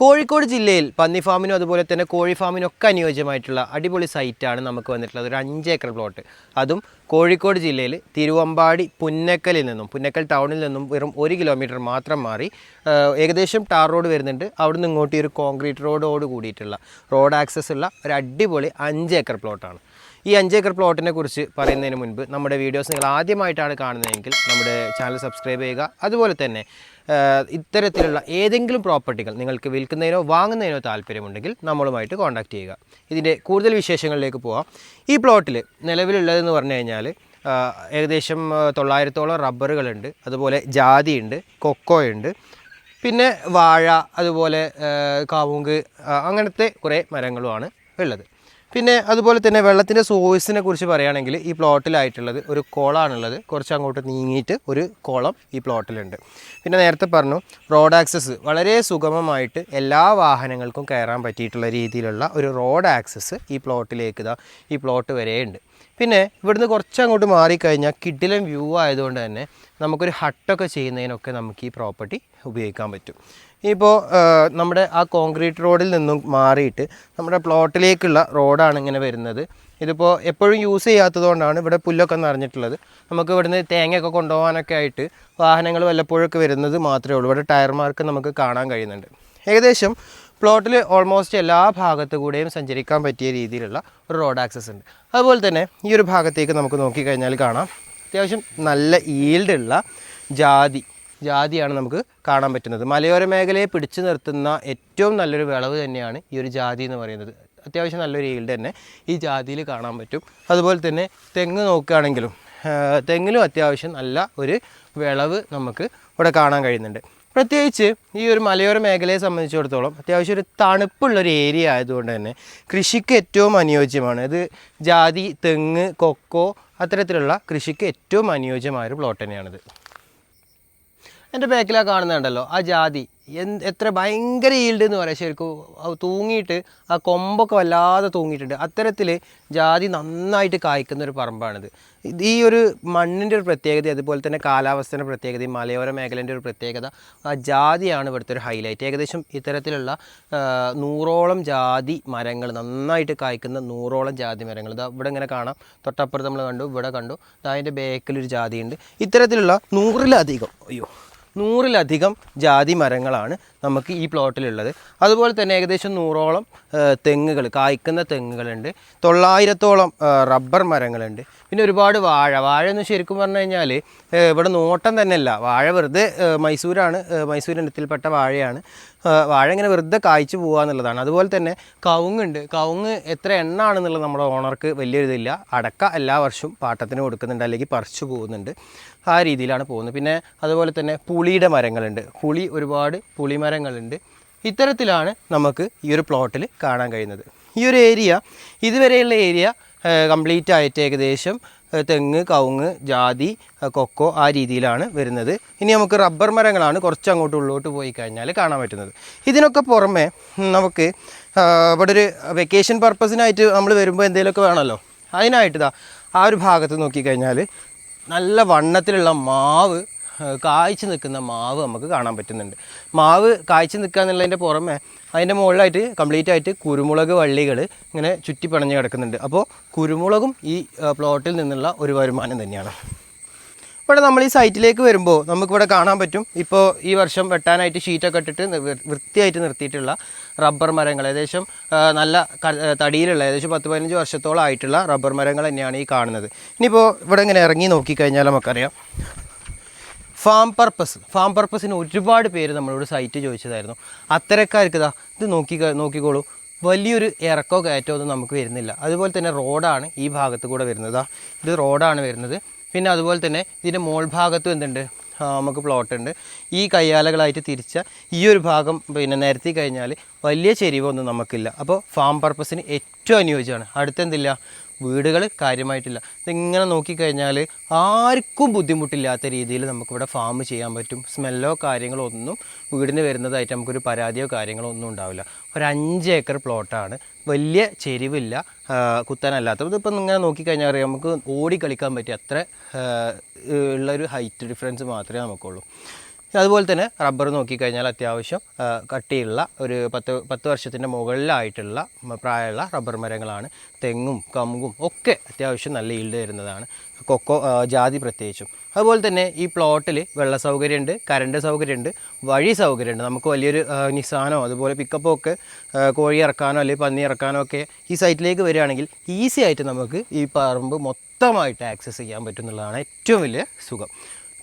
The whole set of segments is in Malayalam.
കോഴിക്കോട് ജില്ലയിൽ പന്നി ഫാമിനും അതുപോലെ തന്നെ കോഴി ഫാമിനും ഒക്കെ അനുയോജ്യമായിട്ടുള്ള അടിപൊളി സൈറ്റാണ് നമുക്ക് വന്നിട്ടുള്ളത്. ഒരു അഞ്ച് ഏക്കർ പ്ലോട്ട്. അതും കോഴിക്കോട് ജില്ലയിൽ തിരുവമ്പാടി പുന്നക്കലിൽ നിന്നും പുന്നക്കൽ ടൗണിൽ നിന്നും വെറും ഒരു കിലോമീറ്റർ മാത്രം മാറി ഏകദേശം ടാർ റോഡ് വരുന്നുണ്ട്. അവിടുന്ന് ഇങ്ങോട്ട് ഒരു കോൺക്രീറ്റ് റോഡോട് കൂടിയിട്ടുള്ള റോഡ് ആക്സസ് ഉള്ള ഒരു അടിപൊളി അഞ്ച് ഏക്കർ പ്ലോട്ടാണ്. ഈ അഞ്ച് ഏക്കർ പ്ലോട്ടിനെ കുറിച്ച് പറയുന്നതിന് മുൻപ് നമ്മുടെ വീഡിയോസ് നിങ്ങൾ ആദ്യമായിട്ടാണ് കാണുന്നതെങ്കിൽ നമ്മുടെ ചാനൽ സബ്സ്ക്രൈബ് ചെയ്യുക. അതുപോലെ തന്നെ ഇത്തരത്തിലുള്ള ഏതെങ്കിലും പ്രോപ്പർട്ടികൾ നിങ്ങൾക്ക് വിൽക്കുന്നതിനോ വാങ്ങുന്നതിനോ താല്പര്യമുണ്ടെങ്കിൽ നമ്മളുമായിട്ട് കോൺടാക്ട് ചെയ്യുക. ഇതിന്റെ കൂടുതൽ വിശേഷങ്ങളിലേക്ക് പോവാം. ഈ പ്ലോട്ടിൽ നിലവിലുള്ളതെന്ന് പറഞ്ഞു കഴിഞ്ഞാൽ ഏകദേശം തൊള്ളായിരത്തോളം റബ്ബറുകളുണ്ട്. അതുപോലെ ജാതിയുണ്ട് കൊക്കോയുണ്ട്. പിന്നെ വാഴ അതുപോലെ കാവുങ്ക് അങ്ങനത്തെ കുറേ മരങ്ങളുമാണ് ഉള്ളത്. പിന്നെ അതുപോലെ തന്നെ വെള്ളത്തിന്റെ സോഴ്സിനെ കുറിച്ച് പറയുകയാണെങ്കിൽ ഈ പ്ലോട്ടിലായിട്ടുള്ളത് ഒരു കുളമാണുള്ളത് കുറച്ച് അങ്ങോട്ട് നീങ്ങിയിട്ട് ഒരു കുളം ഈ പ്ലോട്ടിലുണ്ട് പിന്നെ നേരത്തെ പറഞ്ഞു റോഡ് ആക്സസ് വളരെ സുഗമമായിട്ട് എല്ലാ വാഹനങ്ങൾക്കും കയറാൻ പറ്റിയിട്ടുള്ള രീതിയിലുള്ള ഒരു റോഡ് ആക്സസ് ഈ പ്ലോട്ടിലേക്ക് ഈ പ്ലോട്ട് വരെയുണ്ട്. പിന്നെ ഇവിടുന്ന് കുറച്ച് അങ്ങോട്ട് മാറിക്കഴിഞ്ഞാൽ കിഡിലും വ്യൂ ആയതുകൊണ്ട് തന്നെ നമുക്കൊരു ഹട്ടൊക്കെ ചെയ്യുന്നതിനൊക്കെ നമുക്ക് ഈ പ്രോപ്പർട്ടി ഉപയോഗിക്കാൻ പറ്റും. ഇപ്പോൾ നമ്മുടെ ആ കോൺക്രീറ്റ് റോഡിൽ നിന്നും മാറിയിട്ട് നമ്മുടെ പ്ലോട്ടിലേക്കുള്ള റോഡാണ് ഇങ്ങനെ വരുന്നത്. ഇതിപ്പോൾ എപ്പോഴും യൂസ് ചെയ്യാത്തതുകൊണ്ടാണ് ഇവിടെ പുല്ലൊക്കെ നിറഞ്ഞിട്ടുള്ളത്. നമുക്ക് ഇവിടുന്ന് തേങ്ങയൊക്കെ കൊണ്ടുപോകാനൊക്കെ ആയിട്ട് വാഹനങ്ങൾ വല്ലപ്പോഴൊക്കെ വരുന്നത് മാത്രമേ ഉള്ളൂ. ഇവിടെ ടയർ മാർക്ക് നമുക്ക് കാണാൻ കഴിയുന്നുണ്ട്. ഏകദേശം പ്ലോട്ടിൽ ഓൾമോസ്റ്റ് എല്ലാ ഭാഗത്തു കൂടെയും സഞ്ചരിക്കാൻ പറ്റിയ രീതിയിലുള്ള ഒരു റോഡ് ആക്സസ് ഉണ്ട്. അതുപോലെ തന്നെ ഈ ഒരു ഭാഗത്തേക്ക് നമുക്ക് നോക്കിക്കഴിഞ്ഞാൽ കാണാം. അത്യാവശ്യം നല്ല ഈൽഡുള്ള ജാതി ജാതിയാണ് നമുക്ക് കാണാൻ പറ്റുന്നത്. മലയോര മേഖലയെ പിടിച്ചു നിർത്തുന്ന ഏറ്റവും നല്ലൊരു വിളവ് തന്നെയാണ് ഈ ഒരു ജാതി എന്ന് പറയുന്നത്. അത്യാവശ്യം നല്ലൊരു ഈൽഡ് തന്നെ ഈ ജാതിയിൽ കാണാൻ പറ്റും. അതുപോലെ തന്നെ തെങ്ങ് നോക്കുകയാണെങ്കിലും തെങ്ങിലും അത്യാവശ്യം നല്ല ഒരു വിളവ് നമുക്ക് ഇവിടെ കാണാൻ കഴിയുന്നുണ്ട്. പ്രത്യേകിച്ച് ഈ ഒരു മലയോര മേഖലയെ സംബന്ധിച്ചിടത്തോളം അത്യാവശ്യം ഒരു തണുപ്പുള്ളൊരു ഏരിയ ആയതുകൊണ്ട് തന്നെ കൃഷിക്ക് ഏറ്റവും അനുയോജ്യമാണ്. ഇത് ജാതി തെങ്ങ് കൊക്കോ അത്തരത്തിലുള്ള കൃഷിക്ക് ഏറ്റവും അനുയോജ്യമായ ഒരു പ്ലോട്ട് തന്നെയാണിത്. എന്റെ ബാക്കിലാണ് കാണുന്നുണ്ടല്ലോ ആ ജാതി. എത്ര ഭയങ്കര ഈൽഡ് എന്ന് പറയാം ശരിക്കും. തൂങ്ങിയിട്ട് ആ കൊമ്പൊക്കെ വല്ലാതെ തൂങ്ങിയിട്ടുണ്ട്. അത്തരത്തിൽ ജാതി നന്നായിട്ട് കായ്ക്കുന്ന ഒരു പറമ്പാണിത്. ഇത് ഈ ഒരു മണ്ണിന്റെ ഒരു പ്രത്യേകത അതുപോലെ തന്നെ കാലാവസ്ഥയുടെ പ്രത്യേകത മലയോര മേഖലേന്റെ ഒരു പ്രത്യേകത ആ ജാതിയാണ് ഇവിടുത്തെ ഒരു ഹൈലൈറ്റ് ഏകദേശം ഇത്തരത്തിലുള്ള നൂറോളം ജാതി മരങ്ങൾ നന്നായിട്ട് കായ്ക്കുന്ന നൂറോളം ജാതി മരങ്ങൾ. ഇതാ ഇവിടെ ഇങ്ങനെ കാണാം. തൊട്ടപ്പുറത്ത് നമ്മൾ കണ്ടു ഇവിടെ കണ്ടു. അതിന്റെ ബേക്കിലൊരു ജാതിയുണ്ട്. ഇത്തരത്തിലുള്ള നൂറിലധികം അയ്യോ നൂറിലധികം ജാതി മരങ്ങളാണ് നമുക്ക് ഈ പ്ലോട്ടിലുള്ളത്. അതുപോലെ തന്നെ ഏകദേശം നൂറോളം തെങ്ങുകൾ കായ്ക്കുന്ന തെങ്ങുകളുണ്ട്. തൊള്ളായിരത്തോളം റബ്ബർ മരങ്ങളുണ്ട്. പിന്നെ ഒരുപാട് വാഴ. വാഴ എന്ന് ശരിക്കും പറഞ്ഞു കഴിഞ്ഞാൽ ഇവിടെ നോട്ടം തന്നെയല്ല. വാഴ വെറുതെ മൈസൂരാണ് മൈസൂരിനത്തിൽപ്പെട്ട വാഴയാണ്. വാഴ ഇങ്ങനെ വെറുതെ കായ്ച്ചു പോകുക എന്നുള്ളതാണ്. അതുപോലെ തന്നെ കവുങ്ങുണ്ട്. കവുങ്ങ് എത്ര എണ്ണ ആണെന്നുള്ളത് നമ്മുടെ ഓണർക്ക് വലിയൊരിതില്ല. അടക്ക എല്ലാ വർഷവും പാട്ടത്തിന് കൊടുക്കുന്നുണ്ട് അല്ലെങ്കിൽ പറിച്ചു പോകുന്നുണ്ട്. ആ രീതിയിലാണ് പോകുന്നത്. പിന്നെ അതുപോലെ തന്നെ പുളിയുടെ മരങ്ങളുണ്ട്. പുളി ഒരുപാട് പുളിമരങ്ങളുണ്ട് ഇത്തരത്തിലാണ് നമുക്ക് ഈ ഒരു പ്ലോട്ടിൽ കാണാൻ കഴിയുന്നത്. ഈ ഒരു ഏരിയ ഇതുവരെയുള്ള ഏരിയ കംപ്ലീറ്റ് ആയിട്ട് ഏകദേശം തെങ്ങ് കവുങ്ങ് ജാതി കൊക്കോ ആ രീതിയിലാണ് വരുന്നത്. ഇനി നമുക്ക് റബ്ബർ മരങ്ങളാണ് കുറച്ച് അങ്ങോട്ട് ഉള്ളോട്ട് പോയി കഴിഞ്ഞാൽ കാണാൻ പറ്റുന്നത്. ഇതിനൊക്കെ പുറമെ നമുക്ക് ഇവിടെ ഒരു വെക്കേഷൻ പർപ്പസിനായിട്ട് നമ്മൾ വരുമ്പോൾ എന്തെങ്കിലുമൊക്കെ വേണമല്ലോ അതിനായിട്ട് ആ ഒരു ഭാഗത്ത് നോക്കിക്കഴിഞ്ഞാൽ നല്ല വണ്ണത്തിലുള്ള മാവ് കായ്ച്ച് നിൽക്കുന്ന മാവ് നമുക്ക് കാണാൻ പറ്റുന്നുണ്ട്. മാവ് കായ്ച്ച് നിൽക്കുക എന്നുള്ളതിന്റെ പുറമെ അതിന്റെ മുകളിലായിട്ട് കംപ്ലീറ്റ് ആയിട്ട് കുരുമുളക് വള്ളികൾ ഇങ്ങനെ ചുറ്റി പിണഞ്ഞ് കിടക്കുന്നുണ്ട്. അപ്പോൾ കുരുമുളകും ഈ പ്ലോട്ടിൽ നിന്നുള്ള ഒരു വരുമാനം തന്നെയാണ്. ഇവിടെ നമ്മൾ ഈ സൈറ്റിലേക്ക് വരുമ്പോൾ നമുക്കിവിടെ കാണാൻ പറ്റും. ഇപ്പോൾ ഈ വർഷം വെട്ടാനായിട്ട് ഷീറ്റൊക്കെ ഇട്ടിട്ട് വൃത്തിയായിട്ട് നിർത്തിയിട്ടുള്ള റബ്ബർ മരങ്ങൾ. ഏകദേശം നല്ല തടിയിലുള്ള ഏകദേശം പത്ത് പതിനഞ്ച് വർഷത്തോളം ആയിട്ടുള്ള റബ്ബർ മരങ്ങൾ തന്നെയാണ് ഈ കാണുന്നത്. ഇനിയിപ്പോൾ ഇവിടെ ഇങ്ങനെ ഇറങ്ങി നോക്കിക്കഴിഞ്ഞാൽ നമുക്കറിയാം. ഫാം പർപ്പസ് ഫാം പർപ്പസിന് ഒരുപാട് പേര് നമ്മളോട് സൈറ്റ് ചോദിച്ചതായിരുന്നു. അത്തരക്കാർക്ക് ഇതാ ഇത് നോക്കി നോക്കിക്കോളൂ. വലിയൊരു ഇറക്കോ കയറ്റോ ഒന്നും നമുക്ക് വരുന്നില്ല. അതുപോലെ തന്നെ റോഡാണ് ഈ ഭാഗത്ത് കൂടെ വരുന്നത്. ഇത് റോഡാണ് വരുന്നത്. പിന്നെ അതുപോലെ തന്നെ ഇതിന്റെ മോൾ ഭാഗത്തും എന്തുണ്ട്? നമുക്ക് പ്ലോട്ട് ഉണ്ട്. ഈ കയ്യാലകളായിട്ട് തിരിച്ച ഈ ഒരു ഭാഗം പിന്നെ നിരത്തി കഴിഞ്ഞാൽ വലിയ ചെരിവൊന്നും നമുക്കില്ല. അപ്പോൾ ഫാം പർപ്പസിന് ഏറ്റവും അനുയോജ്യമാണ്. അടുത്തെന്തില്ല? വീടുകൾ കാര്യമായിട്ടില്ല. ഇതിങ്ങനെ നോക്കിക്കഴിഞ്ഞാൽ ആർക്കും ബുദ്ധിമുട്ടില്ലാത്ത രീതിയിൽ നമുക്കിവിടെ ഫാം ചെയ്യാൻ പറ്റും. സ്മെല്ലോ കാര്യങ്ങളോ ഒന്നും വീടിന് വരുന്നതായിട്ട് നമുക്കൊരു പരാതിയോ കാര്യങ്ങളോ ഒന്നും ഉണ്ടാവില്ല. ഒരു അഞ്ച് ഏക്കർ പ്ലോട്ടാണ് വലിയ ചെരിവില്ല. കുത്താനല്ലാത്തത്. കുത്താനല്ലാത്ത ഇതിപ്പം ഇങ്ങനെ നോക്കിക്കഴിഞ്ഞാൽ അറിയാം നമുക്ക് ഓടി കളിക്കാൻ പറ്റിയ അത്ര ഉള്ളൊരു ഹൈറ്റ് ഡിഫറൻസ് മാത്രമേ നമുക്കുള്ളൂ. അതുപോലെ തന്നെ റബ്ബർ നോക്കിക്കഴിഞ്ഞാൽ അത്യാവശ്യം കട്ടിയുള്ള ഒരു പത്ത് പത്ത് വർഷത്തിന്റെ മുകളിലായിട്ടുള്ള പ്രായമുള്ള റബ്ബർ മരങ്ങളാണ്. തെങ്ങും കമുകും ഒക്കെ അത്യാവശ്യം നല്ല ഈൽഡ് തരുന്നതാണ്. കൊക്കോ ജാതി പ്രത്യേകിച്ചും. അതുപോലെ തന്നെ ഈ പ്ലോട്ടിൽ വെള്ള സൗകര്യമുണ്ട് കറണ്ട് സൗകര്യമുണ്ട് വഴി സൗകര്യമുണ്ട്. നമുക്ക് വലിയൊരു നിസാനോ അതുപോലെ പിക്കപ്പോ ഒക്കെ കോഴി ഇറക്കാനോ അല്ലെങ്കിൽ പന്നി ഇറക്കാനോ ഒക്കെ ഈ സൈറ്റിലേക്ക് വരികയാണെങ്കിൽ ഈസി ആയിട്ട് നമുക്ക് ഈ പറമ്പ് മൊത്തമായിട്ട് ആക്സസ് ചെയ്യാൻ പറ്റും എന്നുള്ളതാണ് ഏറ്റവും വലിയ സുഖം.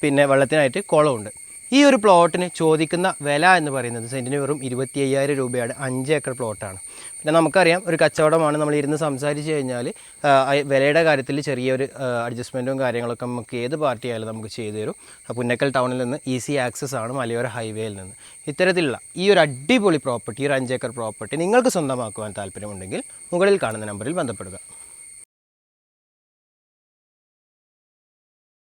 പിന്നെ വെള്ളത്തിനായിട്ട് കുളമുണ്ട്. ഈ ഒരു പ്ലോട്ടിന് ചോദിക്കുന്ന വില എന്ന് പറയുന്നത് സെന്റിന് വെറും ഇരുപത്തി അയ്യായിരം രൂപയാണ്. അഞ്ച് ഏക്കർ പ്ലോട്ടാണ്. പിന്നെ നമുക്കറിയാം ഒരു കച്ചവടമാണ് നമ്മൾ ഇരുന്ന് സംസാരിച്ച് കഴിഞ്ഞാൽ വിലയുടെ കാര്യത്തിൽ ചെറിയൊരു അഡ്ജസ്റ്റ്മെന്റും കാര്യങ്ങളൊക്കെ നമുക്ക് ഏത് പാർട്ടി ആയാലും നമുക്ക് ചെയ്തു തരും. പുന്നക്കൽ ടൗണിൽ നിന്ന് ഈസി ആക്സസ് ആണ് മലയോര ഹൈവേയിൽ നിന്ന്. ഇത്തരത്തിലുള്ള ഈ ഒരു അടിപൊളി പ്രോപ്പർട്ടി ഒരു അഞ്ചേക്കർ പ്രോപ്പർട്ടി നിങ്ങൾക്ക് സ്വന്തമാക്കുവാൻ താല്പര്യമുണ്ടെങ്കിൽ മുകളിൽ കാണുന്ന നമ്പറിൽ ബന്ധപ്പെടുക.